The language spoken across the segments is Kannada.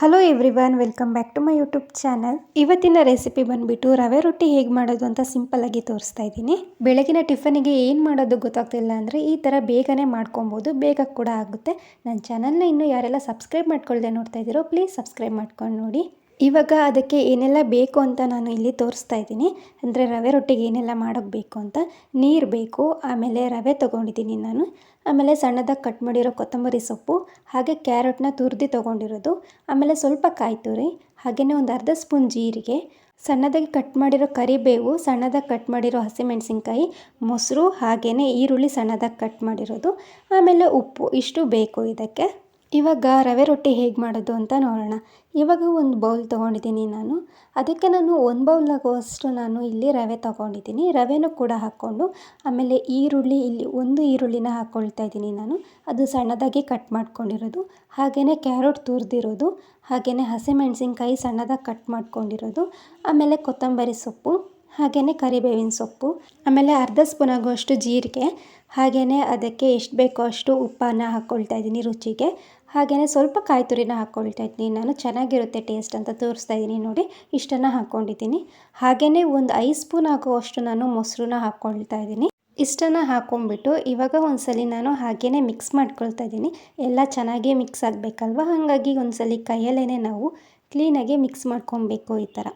Hello everyone welcome back to my YouTube channel ಇವತ್ತಿನ ರೆಸಿಪಿ ಬಂದ್ಬಿಟ್ಟು ರವೆ ರೊಟ್ಟಿ ಹೇಗೆ ಮಾಡೋದು ಅಂತ ಸಿಂಪಲ್ ಆಗಿ ತೋರಿಸ್ತಾ ಇದ್ದೀನಿ. ಬೆಳಗಿನ ಟಿಫನಿಗೆ ಏನು ಮಾಡೋದು ಗೊತ್ತಾಗ್ತಿಲ್ಲ ಅಂದರೆ ಈ ಥರ ಬೇಗನೆ ಮಾಡ್ಕೊಬೋದು. ಬೇಗ ಕೂಡ ಆಗುತ್ತೆ. ನನ್ನ ಚಾನಲ್ನ ಇನ್ನೂ ಯಾರೆಲ್ಲ ಸಬ್ಸ್ಕ್ರೈಬ್ ಮಾಡ್ಕೊಳ್ಳದೆ ನೋಡ್ತಾ ಇದ್ದೀರೋ ಪ್ಲೀಸ್ ಸಬ್ಸ್ಕ್ರೈಬ್ ಮಾಡ್ಕೊಂಡು ನೋಡಿ. ಇವಾಗ ಅದಕ್ಕೆ ಏನೆಲ್ಲ ಬೇಕು ಅಂತ ನಾನು ಇಲ್ಲಿ ತೋರಿಸ್ತಾ ಇದ್ದೀನಿ. ಅಂದರೆ ರವೆ ರೊಟ್ಟಿಗೆ ಏನೆಲ್ಲ ಮಾಡೋಕ್ಕೆ ಬೇಕು ಅಂತ. ನೀರು ಬೇಕು, ಆಮೇಲೆ ರವೆ ತೊಗೊಂಡಿದ್ದೀನಿ ನಾನು. ಆಮೇಲೆ ಸಣ್ಣದಾಗಿ ಕಟ್ ಮಾಡಿರೋ ಕೊತ್ತಂಬರಿ ಸೊಪ್ಪು, ಹಾಗೆ ಕ್ಯಾರೆಟ್ನ ತುರಿದು ತೊಗೊಂಡಿರೋದು. ಆಮೇಲೆ ಸ್ವಲ್ಪ ಕಾಯಿ ತುರಿ ಹಾಗೆಯೇ ಒಂದು ಅರ್ಧ ಸ್ಪೂನ್ ಜೀರಿಗೆ, ಸಣ್ಣದಾಗಿ ಕಟ್ ಮಾಡಿರೋ ಕರಿಬೇವು, ಸಣ್ಣದಾಗಿ ಕಟ್ ಮಾಡಿರೋ ಹಸಿಮೆಣಸಿನ್ಕಾಯಿ, ಮೊಸರು ಹಾಗೆಯೇ ಈರುಳ್ಳಿ ಸಣ್ಣದಾಗಿ ಕಟ್ ಮಾಡಿರೋದು. ಆಮೇಲೆ ಉಪ್ಪು, ಇಷ್ಟು ಬೇಕು ಇದಕ್ಕೆ. ಇವಾಗ ರವೆ ರೊಟ್ಟಿ ಹೇಗೆ ಮಾಡೋದು ಅಂತ ನೋಡೋಣ. ಇವಾಗ ಒಂದು ಬೌಲ್ ತೊಗೊಂಡಿದ್ದೀನಿ ನಾನು. ಅದಕ್ಕೆ ನಾನು ಒಂದು ಬೌಲ್ ಆಗುವಷ್ಟು ನಾನು ಇಲ್ಲಿ ರವೆ ತೊಗೊಂಡಿದ್ದೀನಿ. ರವೆನೂ ಕೂಡ ಹಾಕ್ಕೊಂಡು, ಆಮೇಲೆ ಈರುಳ್ಳಿ, ಇಲ್ಲಿ ಒಂದು ಈರುಳ್ಳಿನ ಹಾಕ್ಕೊಳ್ತಾ ಇದ್ದೀನಿ ನಾನು. ಅದು ಸಣ್ಣದಾಗಿ ಕಟ್ ಮಾಡ್ಕೊಂಡಿರೋದು. ಹಾಗೆಯೇ ಕ್ಯಾರೆಟ್ ತುರಿದಿರೋದು. ಹಾಗೆಯೇ ಹಸಿಮೆಣಸಿನ್ಕಾಯಿ ಸಣ್ಣದಾಗಿ ಕಟ್ ಮಾಡ್ಕೊಂಡಿರೋದು. ಆಮೇಲೆ ಕೊತ್ತಂಬರಿ ಸೊಪ್ಪು. ಹಾಗೆಯೇ ಕರಿಬೇವಿನ ಸೊಪ್ಪು, ಆಮೇಲೆ ಅರ್ಧ ಸ್ಪೂನ್ ಆಗುವಷ್ಟು ಜೀರಿಗೆ, ಹಾಗೆಯೇ ಅದಕ್ಕೆ ಎಷ್ಟು ಬೇಕೋ ಅಷ್ಟು ಉಪ್ಪನ್ನು ಹಾಕ್ಕೊಳ್ತಾ ಇದ್ದೀನಿ ರುಚಿಗೆ. ಹಾಗೆಯೇ ಸ್ವಲ್ಪ ಕಾಯಿ ತುರಿನ ಹಾಕ್ಕೊಳ್ತಾ ಇದ್ದೀನಿ. ನಾನು ಚೆನ್ನಾಗಿರುತ್ತೆ ಟೇಸ್ಟ್ ಅಂತ ತೋರಿಸ್ತಾ ಇದ್ದೀನಿ ನೋಡಿ, ಇಷ್ಟನ್ನು ಹಾಕ್ಕೊಂಡಿದ್ದೀನಿ ಹಾಗೆಯೇ ಒಂದು ಐದು ಸ್ಪೂನ್ ಆಗುವಷ್ಟು ನಾನು ಮೊಸರನ್ನ ಹಾಕ್ಕೊಳ್ತಾ ಇದ್ದೀನಿ. ಇಷ್ಟನ್ನು ಹಾಕ್ಕೊಂಡ್ಬಿಟ್ಟು ಇವಾಗ ಒಂದ್ಸಲಿ ನಾನು ಹಾಗೆಯೇ ಮಿಕ್ಸ್ ಮಾಡ್ಕೊಳ್ತಾ ಇದ್ದೀನಿ. ಎಲ್ಲ ಚೆನ್ನಾಗಿ ಮಿಕ್ಸ್ ಆಗಬೇಕಲ್ವ? ಹಾಗಾಗಿ ಒಂದ್ಸಲಿ ಕೈಯಲ್ಲೇ ನಾವು ಕ್ಲೀನಾಗಿ ಮಿಕ್ಸ್ ಮಾಡ್ಕೊಬೇಕು ಈ ಥರ.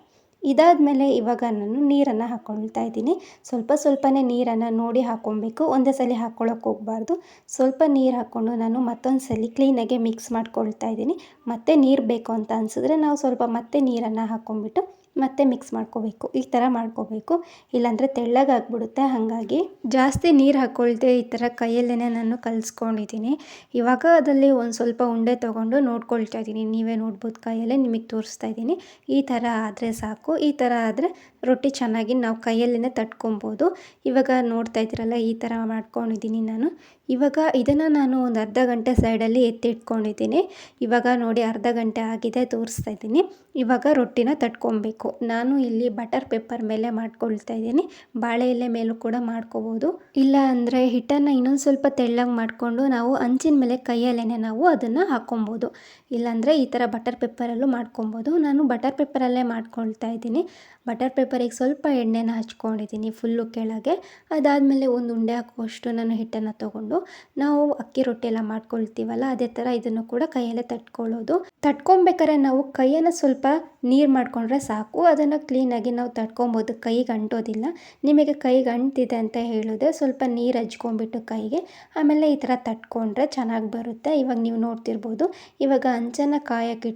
ಇದಾದಮೇಲೆ ಇವಾಗ ನಾನು ನೀರನ್ನು ಹಾಕ್ಕೊಳ್ತಾ ಇದ್ದೀನಿ. ಸ್ವಲ್ಪ ಸ್ವಲ್ಪನೇ ನೀರನ್ನು ನೋಡಿ ಹಾಕ್ಕೊಬೇಕು ಒಂದೇ ಸಲ ಹಾಕ್ಕೊಳ್ಳೋಕೆ ಹೋಗಬಾರ್ದು. ಸ್ವಲ್ಪ ನೀರು ಹಾಕ್ಕೊಂಡು ನಾನು ಮತ್ತೊಂದು ಸಲ ಕ್ಲೀನಾಗೆ ಮಿಕ್ಸ್ ಮಾಡ್ಕೊಳ್ತಾ ಇದ್ದೀನಿ. ಮತ್ತೆ ನೀರು ಬೇಕು ಅಂತ ಅನಿಸಿದ್ರೆ ನಾವು ಸ್ವಲ್ಪ ಮತ್ತೆ ನೀರನ್ನು ಹಾಕ್ಕೊಂಬಿಟ್ಟು ಮತ್ತೆ ಮಿಕ್ಸ್ ಮಾಡ್ಕೋಬೇಕು. ಈ ಥರ ಮಾಡ್ಕೋಬೇಕು. ಇಲ್ಲಾಂದರೆ ತೆಳ್ಳಗಾಗ್ಬಿಡುತ್ತೆ. ಹಾಗಾಗಿ ಜಾಸ್ತಿ ನೀರು ಹಾಕ್ಕೊಳ್ದೆ ಈ ಥರ ಕೈಯಲ್ಲೇ ನಾನು ಕಲಿಸ್ಕೊಂಡಿದ್ದೀನಿ. ಇವಾಗ ಅದರಲ್ಲಿ ಒಂದು ಸ್ವಲ್ಪ ಉಂಡೆ ತೊಗೊಂಡು ನೋಡ್ಕೊಳ್ತಾ ಇದ್ದೀನಿ. ನೀವೇ ನೋಡ್ಬೋದು ಕೈಯಲ್ಲೇ ನಿಮಗೆ ತೋರಿಸ್ತಾ ಇದ್ದೀನಿ. ಈ ಥರ ಆದರೆ ಸಾಕು. ಈ ಥರ ಆದರೆ ರೊಟ್ಟಿ ಚೆನ್ನಾಗಿ ನಾವು ಕೈಯಲ್ಲೇ ತಟ್ಕೊಬೋದು. ಇವಾಗ ನೋಡ್ತಾ ಇದ್ದೀರಲ್ಲ, ಈ ಥರ ಮಾಡ್ಕೊಂಡಿದ್ದೀನಿ ನಾನು. ಇವಾಗ ಇದನ್ನು ನಾನು ಒಂದು ಅರ್ಧ ಗಂಟೆ ಸೈಡಲ್ಲಿ ಎತ್ತಿಟ್ಕೊಂಡಿದ್ದೀನಿ. ಇವಾಗ ನೋಡಿ ಅರ್ಧ ಗಂಟೆ ಆಗಿದೆ ತೋರಿಸ್ತಾ ಇದ್ದೀನಿ. ಇವಾಗ ರೊಟ್ಟಿನ ತಟ್ಕೊಬೇಕು. ನಾನು ಇಲ್ಲಿ ಬಟರ್ ಪೇಪರ್ ಮೇಲೆ ಮಾಡ್ಕೊಳ್ತಾ ಇದ್ದೀನಿ. ಬಾಳೆ ಎಲೆ ಮೇಲೂ ಕೂಡ ಮಾಡ್ಕೋಬೋದು. ಇಲ್ಲ ಅಂದರೆ ಹಿಟ್ಟನ್ನು ಇನ್ನೊಂದು ಸ್ವಲ್ಪ ತೆಳ್ಳಗೆ ಮಾಡಿಕೊಂಡು ನಾವು ಹಂಚಿನ ಮೇಲೆ ಕೈಯಲ್ಲೇ ನಾವು ಅದನ್ನು ಹಾಕ್ಕೊಬೋದು ಇಲ್ಲಾಂದರೆ ಈ ಥರ ಬಟರ್ ಪೇಪರಲ್ಲೂ ಮಾಡ್ಕೊಬೋದು. ನಾನು ಬಟರ್ ಪೇಪರಲ್ಲೇ ಮಾಡ್ಕೊಳ್ತಾ ಇದ್ದೀನಿ. ಬಟರ್ ಪೇಪರಿಗೆ ಸ್ವಲ್ಪ ಎಣ್ಣೆನ ಹಚ್ಕೊಂಡಿದ್ದೀನಿ ಫುಲ್ಲು ಕೆಳಗೆ. ಅದಾದಮೇಲೆ ಒಂದು ಉಂಡೆ ಹಾಕುವಷ್ಟು ನಾನು ಹಿಟ್ಟನ್ನು ತೊಗೊಂಡು. ನಾವು ಅಕ್ಕಿ ರೊಟ್ಟಿ ಎಲ್ಲ ಮಾಡ್ಕೊಳ್ತೀವಲ್ಲ, ಅದೇ ಥರ ಇದನ್ನು ಕೂಡ ಕೈಯಲ್ಲೇ ತಟ್ಕೊಳ್ಳೋದು. ತಟ್ಕೊಬೇಕಾದ್ರೆ ನಾವು ಕೈಯನ್ನು ಸ್ವಲ್ಪ ನೀರು ಮಾಡಿಕೊಂಡ್ರೆ ಸಾಕು. ಅದನ್ನು ಕ್ಲೀನಾಗಿ ನಾವು ತಡ್ಕೊಬೋದು ಕೈಗೆ ಅಂಟೋದಿಲ್ಲ ನಿಮಗೆ ಕೈಗೆ ಅಂಟಿದೆ ಅಂತ ಹೇಳಿದ್ರೆ ಸ್ವಲ್ಪ ನೀರು ಹಚ್ಕೊಂಡ್ಬಿಟ್ಟು ಕೈಗೆ. ಆಮೇಲೆ ಈ ಥರ ತಟ್ಕೊಂಡ್ರೆ ಚೆನ್ನಾಗಿ ಬರುತ್ತೆ. ಇವಾಗ ನೀವು ನೋಡ್ತಿರ್ಬೋದು. ಇವಾಗ ಅಂಚನ್ನು ಕಾಯಕ್ಕೆ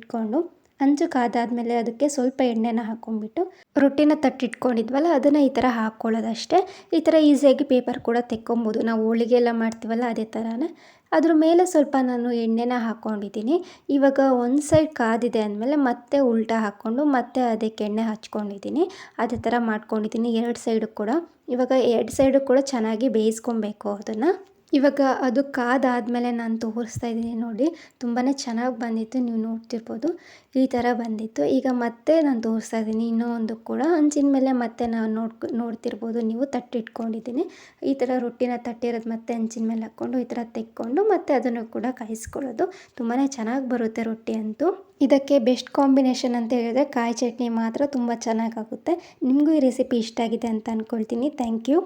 ಹಂಚು ಕಾದಾದಮೇಲೆ ಅದಕ್ಕೆ ಸ್ವಲ್ಪ ಎಣ್ಣೆನ ಹಾಕ್ಕೊಂಡ್ಬಿಟ್ಟು ರೊಟ್ಟಿನ ತಟ್ಟಿಟ್ಕೊಂಡಿದ್ವಲ್ಲ, ಅದನ್ನು ಈ ಥರ ಹಾಕ್ಕೊಳ್ಳೋದಷ್ಟೇ ಈ ಥರ ಈಸಿಯಾಗಿ ಪೇಪರ್ ಕೂಡ ತೆಕ್ಕೊಬೋದು. ನಾವು ಹೋಳಿಗೆ ಎಲ್ಲ ಮಾಡ್ತೀವಲ್ಲ, ಅದೇ ಥರನೇ ಅದ್ರ ಮೇಲೆ ಸ್ವಲ್ಪ ನಾನು ಎಣ್ಣೆನ ಹಾಕ್ಕೊಂಡಿದ್ದೀನಿ ಇವಾಗ ಒಂದು ಸೈಡ್ ಕಾದಿದೆ ಅಂದಮೇಲೆ ಮತ್ತೆ ಉಲ್ಟಾ ಹಾಕ್ಕೊಂಡು ಮತ್ತೆ ಅದಕ್ಕೆ ಎಣ್ಣೆ ಹಚ್ಕೊಂಡಿದ್ದೀನಿ. ಅದೇ ಥರ ಮಾಡ್ಕೊಂಡಿದ್ದೀನಿ. ಎರಡು ಸೈಡು ಕೂಡ. ಇವಾಗ ಎರಡು ಸೈಡು ಕೂಡ ಚೆನ್ನಾಗಿ ಬೇಯಿಸ್ಕೊಬೇಕು ಅದನ್ನು. ಇವಾಗ ಅದು ಕಾದಾದಮೇಲೆ ನಾನು ತೋರಿಸ್ತಾ ಇದ್ದೀನಿ ನೋಡಿ. ತುಂಬಾ ಚೆನ್ನಾಗಿ ಬಂದಿತ್ತು, ನೀವು ನೋಡ್ತಿರ್ಬೋದು. ಈ ಥರ ಬಂದಿತ್ತು. ಈಗ ಮತ್ತೆ ನಾನು ತೋರಿಸ್ತಾ ಇದ್ದೀನಿ ಇನ್ನೂ ಒಂದು ಕೂಡ. ಹಂಚಿನ ಮೇಲೆ ಮತ್ತೆ ನಾನು ನೋಡ್ಕೊ, ನೋಡ್ತಿರ್ಬೋದು, ನೀವು ತಟ್ಟಿಟ್ಕೊಂಡಿದ್ದೀನಿ. ಈ ಥರ ರೊಟ್ಟಿನ ತಟ್ಟಿರೋದು ಮತ್ತೆ ಹಂಚಿನ ಮೇಲೆ ಹಾಕ್ಕೊಂಡು, ಈ ಥರ ತೆಕ್ಕೊಂಡು ಮತ್ತೆ ಅದನ್ನು ಕೂಡ ಕಾಯಿಸ್ಕೊಳ್ಳೋದು. ತುಂಬಾ ಚೆನ್ನಾಗಿ ಬರುತ್ತೆ ರೊಟ್ಟಿ ಅಂತೂ. ಇದಕ್ಕೆ ಬೆಸ್ಟ್ ಕಾಂಬಿನೇಷನ್ ಅಂತ ಹೇಳಿದ್ರೆ ಕಾಯಿ ಚಟ್ನಿ ಮಾತ್ರ ತುಂಬ ಚೆನ್ನಾಗಾಗುತ್ತೆ ನಿಮಗೂ ಈ ರೆಸಿಪಿ ಇಷ್ಟ ಆಗಿದೆ ಅಂತ ಅಂದ್ಕೊಳ್ತೀನಿ ಥ್ಯಾಂಕ್ ಯು.